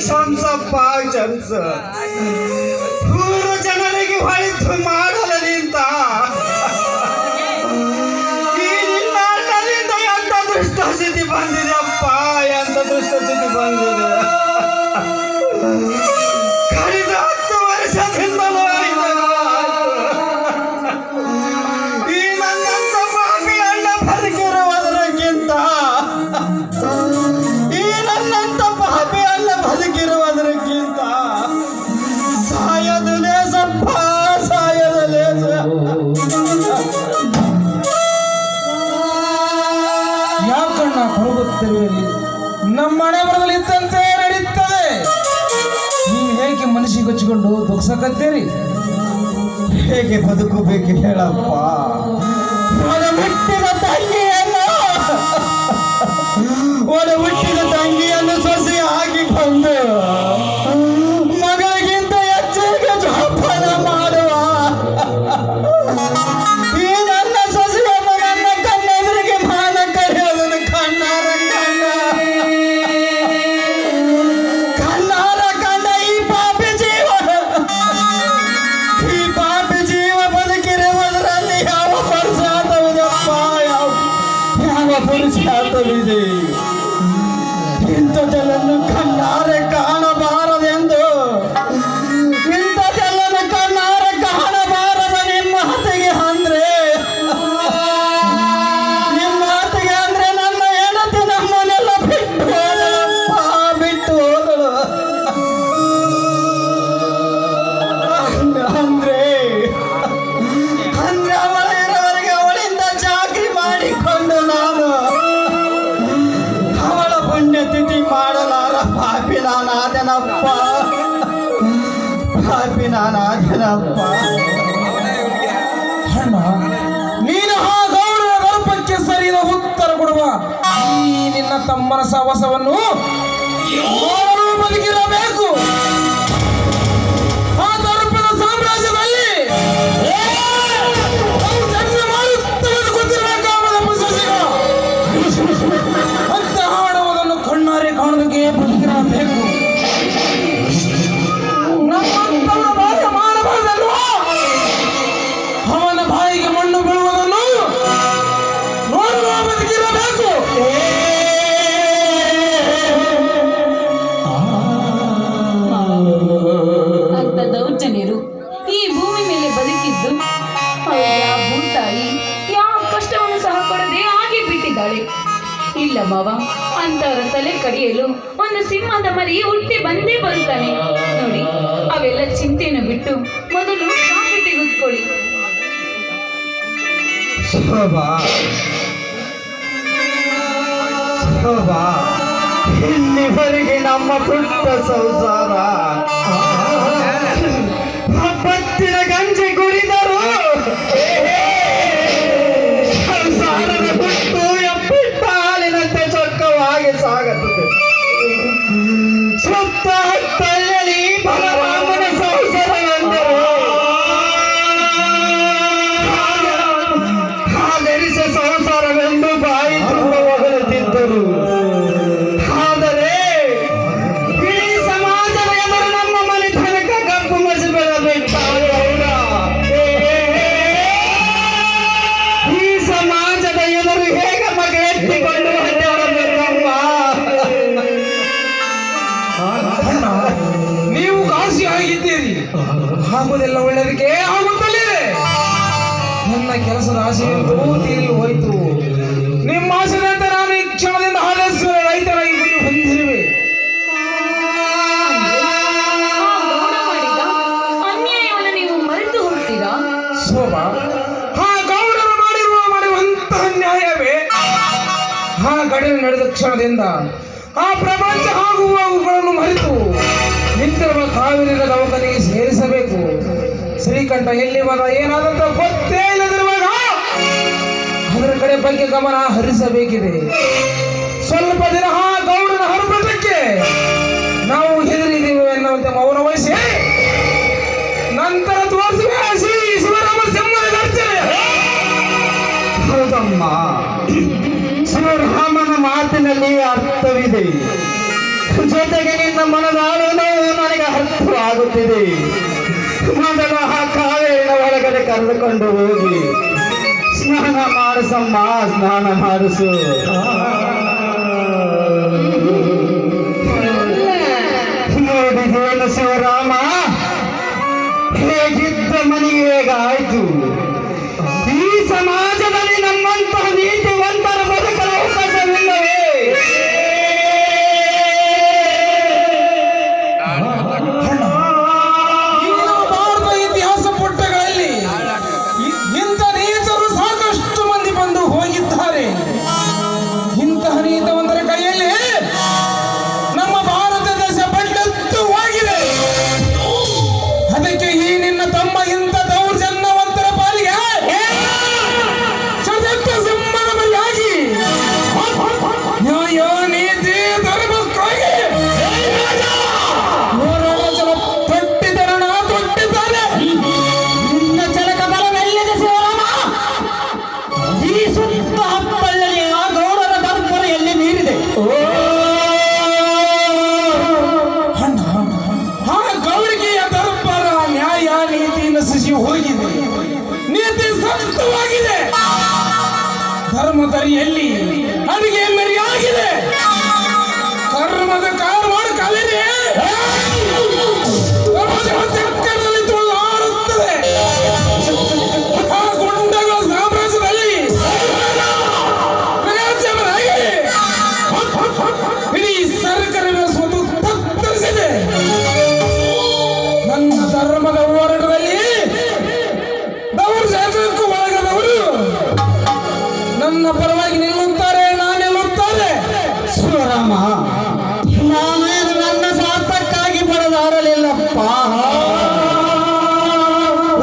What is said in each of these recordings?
sons of Pajans. Who Janaregi Hali Thumar. ಹಚ್ಚಿಕೊಂಡು ದುಃಖಸಕತ್ತೀರಿ ಹೇಗೆ ಬದುಕಬೇಕು ಹೇಳಪ್ಪ. ಒಳ ಹುಟ್ಟಿದ ತಂಗಿಯನ್ನ ಒಡ ಹುಟ್ಟಿದ ತಂಗಿಯನ್ನು ಸೊಸೆ ಹಾಕಿ ನಾನಾದನಪ್ಪ ಅಣ್ಣ ನೀನು ಆ ಗೌರವ ದರ್ಪಕ್ಕೆ ಸರಿಯಾದ ಉತ್ತರ ಕೊಡುವ ಈ ನಿನ್ನ ತಮ್ಮನ ಸಹವಾಸವನ್ನು ಬದುಕಿರಬೇಕು ಮಾವ? ಅಂತವರ ತಲೆ ಕಡಿಯಲು ಒಂದು ಸಿಂಹದ ಮರಿ ಹುಟ್ಟಿ ಬಂದೇ ಬರುತ್ತಾನೆ. ನೋಡಿ, ಅವೆಲ್ಲ ಚಿಂತೆಯನ್ನು ಬಿಟ್ಟು ಮೊದಲು ಕಾಫಿ ತೆಗೆದುಕೊಳ್ಳಿ ಶೋಭಾ. ಶೋಭಾ. ಇಲ್ಲಿವರೆಗೆ ನಮ್ಮ ಪುಟ್ಟ ಸಂಸಾರ? মাতা ಆಗುವುದೆಲ್ಲ ಒಳ್ಳೆಯದಕ್ಕೆ ಆಗುತ್ತಲಿದೆ ನನ್ನ ಕೆಲಸದ ಆಸೆಯಂತೂ ತೀರಿ ಹೋಯ್ತು. ನಿಮ್ಮ ಆಸೆದಂತೆ ನಾನು ಈ ಕ್ಷಣದಿಂದ ಆಲಸ್ಯ ರೈತರಾಗಿ ಗುರಿ ಹೊಂದಿರುವೆ. ಅನ್ಯಾಯವನ್ನು ನೀವು ಮರೆತು ಹೋಗ್ತೀರಾ? ಶೋಭಾ ಆ ಗೌಡರು ಮಾಡಿರುವ ಮಾಡುವಂತಹ ನ್ಯಾಯವೇ? ಆ ಗಡಿಯಲ್ಲಿ ನಡೆದ ಕ್ಷಣದಿಂದ ಆ ಪ್ರಪಂಚ ಆಗುವವುಗಳನ್ನು ಮರೆತು. ನಿಂತಿರುವ ಕಾವೇರಿ ದವಾಖಾನೆಗೆ ಸೇರಿಸಬೇಕು. ಶ್ರೀಕಂಠ ಎಲ್ಲಿ ಮಗ? ಏನಾದಂತ ಗೊತ್ತೇ ಇಲ್ಲದಿರುವಾಗ ಅದರ ಕಡೆ ಬಗ್ಗೆ ಗಮನ ಹರಿಸಬೇಕಿದೆ. ಸ್ವಲ್ಪ ದಿನ ಗೌಡನ ಹರಪಟಕ್ಕೆ ನಾವು ಹೆದರಿದ್ದೀವಿ ಎನ್ನುವಂತೆ ಮೌನ ವಹಿಸಿ ನಂತರ ತೋರಿಸುವೆ ಶ್ರೀ ಶಿವರಾಮ ಸಿಂಹನ ಹೌದಮ್ಮ. ಶಿವರಾಮನ ಮಾತಿನಲ್ಲಿ ಅರ್ಥವಿದೆ. ಜೊತೆಗೆ ನಿನ್ನ ಮನದ ನೋವು ನನಗೆ ಅರ್ಥವಾಗುತ್ತಿದೆ ಮೊದಲು ಆ ಕಾವೇರಿನ ಒಳಗಡೆ ಕರೆದುಕೊಂಡು ಹೋಗಿ. ಸ್ನಾನ ಮಾಡಿಸಮ್ಮ, ಸ್ನಾನ ಮಾಡಿಸು. ನಶಿಸಿ ಹೋಗಿದೆ. ನೀತಿ ಸಪ್ತವಾಗಿದೆ ಧರ್ಮದರಿಯಲ್ಲಿ ಅಡುಗೆ ಮರಿಯಾಗಿದೆ. ಕರ್ಮದ ಕಾರವಾಡ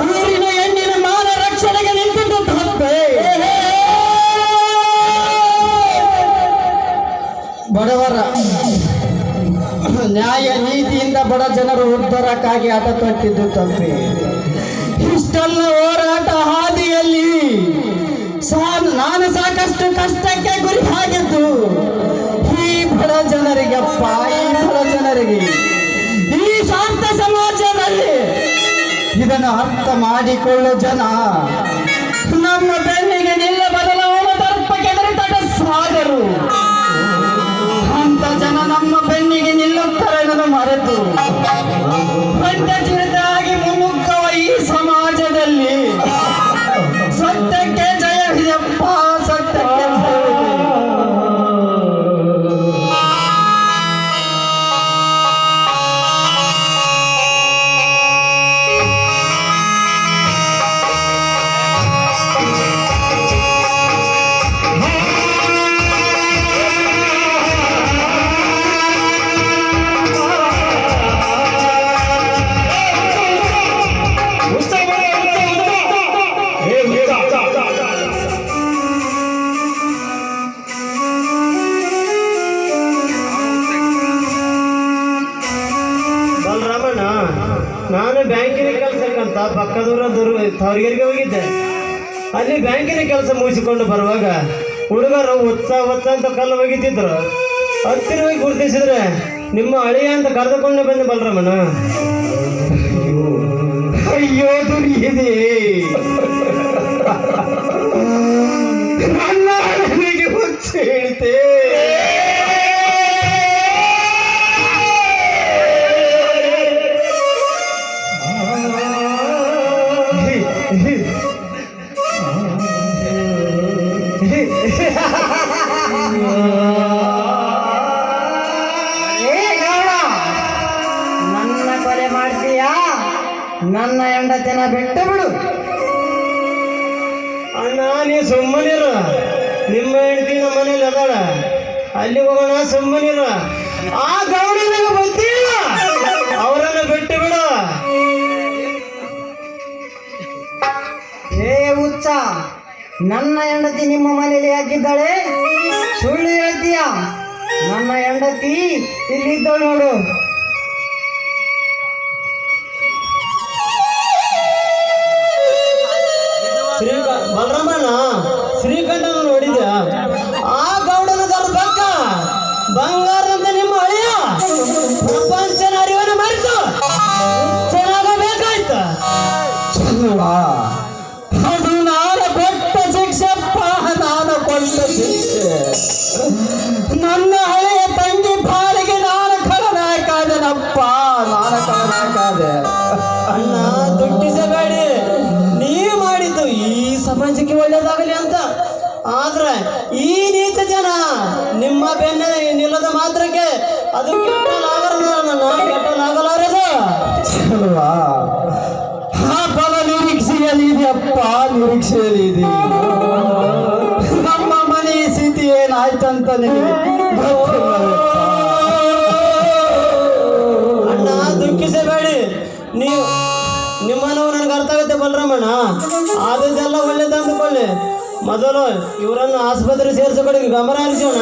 ಊರಿನ ಹೆಣ್ಣಿನ ಮಾನ ರಕ್ಷಣೆಗೆ ನಿಂತಿದ್ದು ತಪ್ಪೆ ಬಡವರ, ನ್ಯಾಯ ನೀತಿಯಿಂದ ಬಡ ಜನರು ಉದ್ಧಾರಕ್ಕಾಗಿ ಆಟ ತೊಟ್ಟಿದ್ದು ತಪ್ಪೆ. ಇಷ್ಟೆಲ್ಲ ಹೋರಾಟ ಹಾದಿಯಲ್ಲಿ ನಾನು ಸಾಕಷ್ಟು ಕಷ್ಟಕ್ಕೆ ಗುರಿ ಆಗಿದ್ದು ಈ ಬಡ ಜನರಿಗಪ್ಪ ಈ ಬಡ ಜನರಿಗೆ. ಇದನ್ನು ಅರ್ಥ ಮಾಡಿಕೊಳ್ಳೋ ಜನ. ನಮ್ಮ ಬೆನ್ನಿಗೆ ನಿಲ್ಲ ಬದಲಾವಣ ದರ್ಪ ತಟ ಸಾಗರು. ಅಂತ ಜನ ನಮ್ಮ ಬೆನ್ನಿಗೆ ನಿಲ್ಲುತ್ತಾರೆ ಅನ್ನೋದು ಮರೆತು ಬಂಡ ನಾನು ಬ್ಯಾಂಕಿನ ಕೆಲಸಕ್ಕಂತ ಪಕ್ಕದೂರ ದೂರ ತವರಿಗೆರಿಗೆ ಹೋಗಿದ್ದೆ. ಅಲ್ಲಿ ಬ್ಯಾಂಕಿನ ಕೆಲಸ ಮುಗಿಸಿಕೊಂಡು ಬರುವಾಗ ಹುಡುಗರು ಒತ್ತ ಹೊತ್ತ ಅಂತ ಕಲ್ಲು ಒಗಿತಿದ್ರು ಹತ್ತಿರ ಹೋಗಿ ಗುರುತಿಸಿದ್ರೆ, ನಿಮ್ಮ ಅಳಿಯ ಅಂತ ಕರೆದುಕೊಂಡೆ ಬಂದೆ ಬಲರಾಮಣ್ಣ. ಅಯ್ಯೋ ದುರ್ಗಿದೆ ಕೊಲೆ ಮಾಡ್ತೀಯಾ? ನನ್ನ ಹೆಂಡತಿನ ಬಿಟ್ಟು ಬಿಡು. ಅಣ್ಣ ನೀ ಸುಮ್ಮನಿರು. ನಿಮ್ಮ ಹೆಂಡತಿ ನಮ್ಮ ಮನೇಲಿ ಅದಾಳ. ಅಲ್ಲಿ ಹೋಗೋಣ ಸುಮ್ಮನಿರು. ಆ ಗೌಡಿ ನನಗೆ ಗೊತ್ತಿಲ್ಲ ಅವರನ್ನ ಬಿಟ್ಟು ಬಿಡು. ಏ ಹುಚ್ಚ ನನ್ನ ಹೆಂಡತಿ ನಿಮ್ಮ ಮನೇಲಿ ಹಾಕಿದ್ದಾಳೆ ಸುಳ್ಳು ಹೇಳ್ತೀಯ? ನನ್ನ ಹೆಂಡತಿ ಇಲ್ಲಿದ್ದಳು ನೋಡು. ಬಲರಾಮಣ್ಣ ಶ್ರೀಕಂಠನ ನೋಡಿದ್ಯಾ ಆ ಗೌಡನ ಬಂಕ ಬಂಗಾರ ಪ್ರಪಂಚಕ್ಕೆ ಒಳ್ಳೇದಾಗಲಿ ಅಂತ. ಆದ್ರೆ ಈ ನೀಚ ಜನ ನಿಮ್ಮ ಬೆನ್ನ ನಿಲ್ಲದ ಮಾತ್ರಕ್ಕೆ ಅದು ಕೆಟ್ಟಲಾಗರದ ನನ್ನ ಕೆಟ್ಟಲಾಗಲಾರದು. ಹಾ ಆ ಫಲ ನಿರೀಕ್ಷೆಯಲ್ಲಿ ಇದೆಯಪ್ಪ ನಿರೀಕ್ಷೆಯಲ್ಲಿ ಇದೆ ನಮ್ಮ ಮನೆ ಸ್ಥಿತಿ ಏನಾಯ್ತಂತ ಅಣ್ಣ ದುಃಖಿಸಬೇಡಿ. ನೀವು ನಿಮ್ಮನವು ನನಗೆ ಅರ್ಥ ಆಗುತ್ತೆ ಬಲರಾಮಣ್ಣ. ಆದ್ರೆ ಮೊದಲು ಇವರನ್ನು ಆಸ್ಪತ್ರೆ ಸೇರಿಸೋ ಕಡೆಗೆ ಗಮನ ಹರಿಸೋಣ.